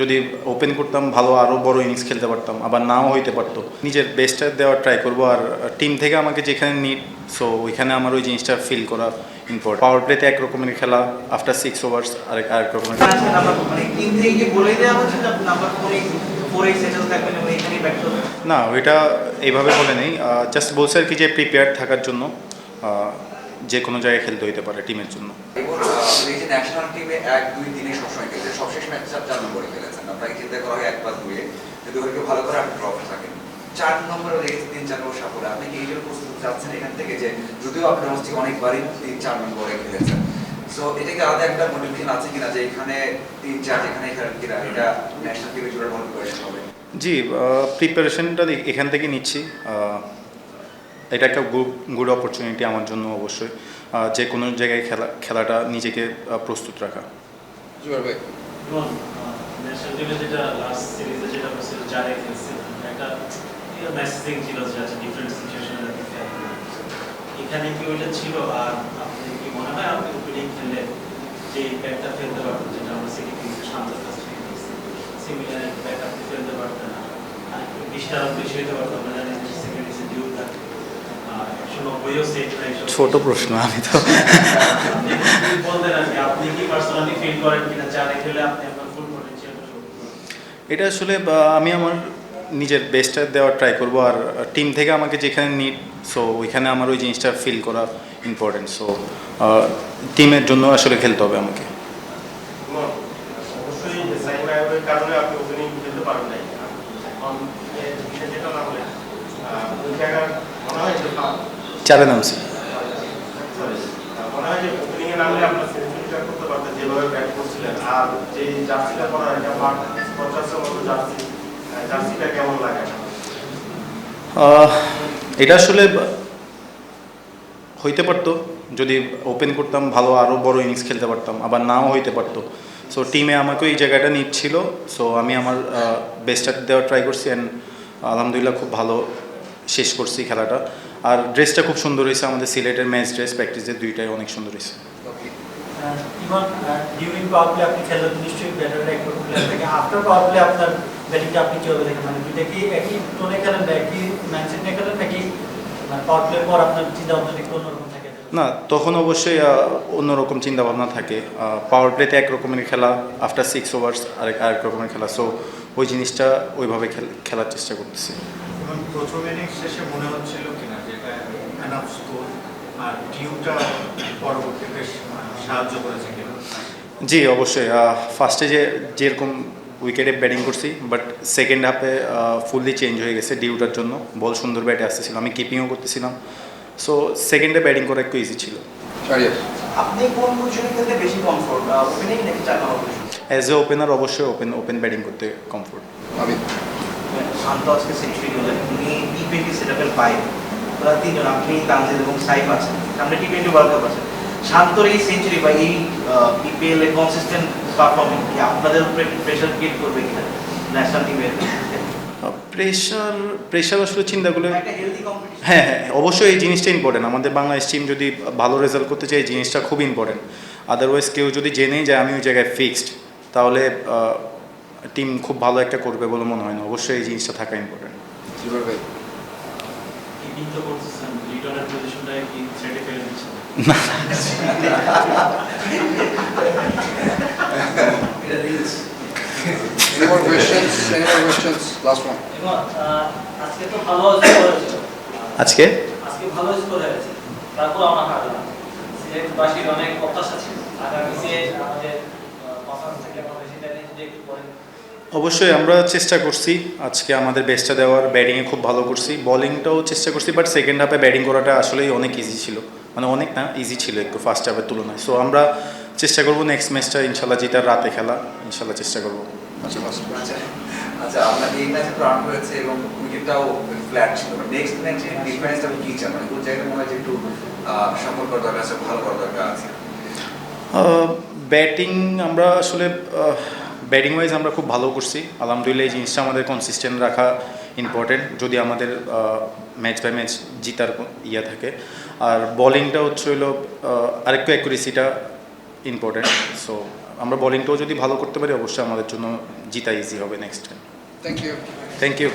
যদি ওপেন করতাম ভালো আরও বড় ইনিংস খেলতে পারতাম। আবার নাও হইতে পারতো। নিজের বেস্টটা দেওয়ার ট্রাই করব। আর টিম থেকে আমাকে যেখানে নিড সো ওইখানে আমার ওই জিনিসটা ফিল করা ইম্পর্টেন্ট পাওয়ার প্লেতে এক রকমের খেলা আফটার সিক্স ওভার্স আরেক আরেক রকমের নাম্বার মানে না ওইটা এইভাবে বলে নেই। জাস্ট বলছে আর কি যে প্রিপেয়ার থাকার জন্য যে কোনো জায়গায় খেলতে হইতে পারে টিমের জন্য। ন্যাশনাল টিমে এক দুই তিনে সবসময় চার নম্বরে খেলেছেন আপনাকে চিন্তা করা হয় এক পাঁচ দুয়ে যদি ওদেরকে ভালো করে আপনি ড্রপ থাকেন চার নম্বরে লেগেছে তিন চার নম্বর সাফল্য। আপনি কি এই জন্য প্রস্তুত যাচ্ছেন এখান থেকে যে যদিও আপনি ডোমেস্টিক অনেকবারই তিন চার নম্বরে খেলেছেন সো এটা কি আলাদা একটা মোটিভেশন আছে কিনা যে এখানে তিন চার যেখানে খেলেন কিনা? এটা ন্যাশনাল টিমে জোড়ার ভালো প্রিপারেশন হবে। জি প্রিপারেশনটা এখান থেকে নিচ্ছি। এটা একটা গুড গুড অপরচুনিটি আমার জন্য অবশ্যই। যে কোনো জায়গায় খেলা খেলাটা নিজেকে প্রস্তুত রাখা। জুয়ার ভাই এবং ন্যাশনাল টিমে যেটা লাস্ট সিরিজে যেটা হয়েছিল যারে খেলছে একটা মেসেজিং ছিল যে আচ্ছা ডিফারেন্ট সিচুয়েশনে এখানে কি ওইটা ছিল? আর আপনি কি মনে হয় আপনি ওপেনিং খেললে যে ব্যাটটা ফেলতে পারতেন যেটা আমরা সেকেন্ড ইনিংসে শান্ত কাছ থেকে দেখছি সিমিলার ব্যাট আপনি ফেলতে পারতেন আর একটু বিশটা বেশি হতে পারতো আমরা জানি যে সেকেন্ড ডিউ থাকে একশো নব্বইও সেট নাই ছোট প্রশ্ন আমি তো আপনি কি বলতেন আর কি আপনি কি পার্সোনালি করেন কিনা চারে খেলে আপনি আপনার ফুল পটেনশিয়ালটা এটা আসলে আমি আমার নিজের বেস্টটা দেওয়ার ট্রাই করব আর টিম থেকে আমাকে যেখানে নিড সো ওইখানে আমার ওই জিনিসটা ফিল করা ইম্পর্টেন্ট সো টিমের জন্য আসলে খেলতে হবে আমাকে। চারে নামছি। মনে হয় যে সেঞ্চুরিটা করতে পারতেন যেভাবে ব্যাট করছিলেন। আর যে জার্সিটা এটা মতো জার্সি জার্সিটা কেমন লাগে? এটা আসলে হইতে পারতো। যদি ওপেন করতাম, ভালো আরও বড় ইনিংস খেলতে পারতাম। আবার নাও হইতে পারতো। সো টিমে আমাকে এই জায়গাটা নিচ্ছিল। সো আমি আমার বেস্টটা দেওয়ার ট্রাই করছি অ্যান্ড আলহামদুলিল্লাহ খুব ভালো শেষ করছি খেলাটা। আর ড্রেসটা খুব সুন্দর হয়েছে আমাদের সিলেটের ম্যাচ ড্রেস প্র্যাকটিসের দুইটাই অনেক সুন্দর হয়েছে। না তখন অবশ্যই অন্যরকম চিন্তাভাবনা থাকে। পাওয়ার প্লেতে এক রকমের খেলা আফটার সিক্স ওভার্স আরেক আরেক রকমের খেলা। সো ওই জিনিসটা ওইভাবে খেল- খেলার চেষ্টা করতেছি। এবং প্রথম ইনিংস শেষে মনে হচ্ছিল কিনা যে এটা এনাফ স্কোর পরবর্তী বেশ সাহায্য করেছে জি অবশ্যই। ফার্স্টে যে যেরকম উইকেটে ব্যাটিং করছি বাট সেকেন্ড হাফে ফুললি চেঞ্জ হয়ে গেছে ডিউটার জন্য। বল সুন্দর ব্যাটে আসতেছিল আমি কিপিংও করতেছিলাম। সো সেকেন্ডে ব্যাটিং করা একটু ইজি ছিল। আপনি কোন পজিশনে খেলতে বেশি কমফোর্ট ওপেনিং নাকি চার নম্বর অ্যাজ এ ওপেনার অবশ্যই ওপেন ওপেন ব্যাটিং করতে কমফোর্ট আমি শান্ত আজকে সেঞ্চুরি করলেন উনি টি টোয়েন্টি সেট বাইরে ওরা তিনজন আপনি তানজিদ এবং সাইফ আছেন। সামনে টি টোয়েন্টি ওয়ার্ল্ড কাপ আছে। শান্তর এই সেঞ্চুরি বা এই বিপিএল এর কনসিস্টেন্ট পারফর্মিং কি আপনাদের উপরে প্রেশার ক্রিয়েট করবে কিনা ন্যাশনাল টিমের প্রেশার প্রেশার আসলে চিন্তা করলে একটা হেলদি কম্পিটিশন হ্যাঁ হ্যাঁ অবশ্যই এই জিনিসটা ইম্পর্টেন্ট আমাদের বাংলাদেশ টিম যদি ভালো রেজাল্ট করতে চায় এই জিনিসটা খুব ইম্পর্টেন্ট আদারওয়াইজ কেউ যদি জেনেই যায় আমি ওই জায়গায় ফিক্সড তাহলে টিম খুব ভালো একটা করবে বলে মনে হয় না। অবশ্যই এই জিনিসটা থাকা important Any more questions? Any more questions? Last one. আজকে তো ভালো স্কোর হয়েছে আজকে? আজকে ভালো স্কোর হয়েছে তারপর আমার হার না সিলেটবাসীর অনেক প্রত্যাশা ছিল। আগামীতে আমাদের পারফরমেন্স থেকে বেশি জানি যদি একটু পরে অবশ্যই আমরা চেষ্টা করছি। আজকে আমাদের বেস্টটা দেওয়ার ব্যাটিংয়ে খুব ভালো করছি। বলিংটাও চেষ্টা করছি বাট সেকেন্ড হাফে ব্যাটিং করাটা আসলেই অনেক ইজি ছিল। মানে অনেক না ইজি ছিল একটু ফার্স্ট হাফের তুলনায়। সো আমরা চেষ্টা করব নেক্সট ম্যাচটা ইনশাল্লাহ জিতার রাতে খেলা। ইনশাল্লাহ চেষ্টা করব। আচ্ছা one. আচ্ছা। আচ্ছা আপনার এই ম্যাচে তো রান হয়েছে এবং উইকেটটাও ফ্ল্যাট ছিল। নেক্সট ম্যাচে ডিফারেন্সটা কি চান? মানে কোন জায়গায় মনে হয় একটু সফল করা দরকার আছে ভালো করা দরকার আছে? ব্যাটিং আমরা আসলে ব্যাটিং ওয়াইজ আমরা খুব ভালো করছি। আলহামদুলিল্লাহ এই জিনিসটা আমাদের কনসিস্টেন্ট রাখা ইম্পর্টেন্ট যদি আমাদের ম্যাচ বাই ম্যাচ জিতার ইয়ে থাকে। আর বলিংটা হচ্ছে হলো আরেকটু অ্যাকুরেসিটা ইম্পর্টেন্ট সো আমরা বলিংটাও যদি ভালো করতে পারি অবশ্যই আমাদের জন্য জিতা ইজি হবে next time thank you thank you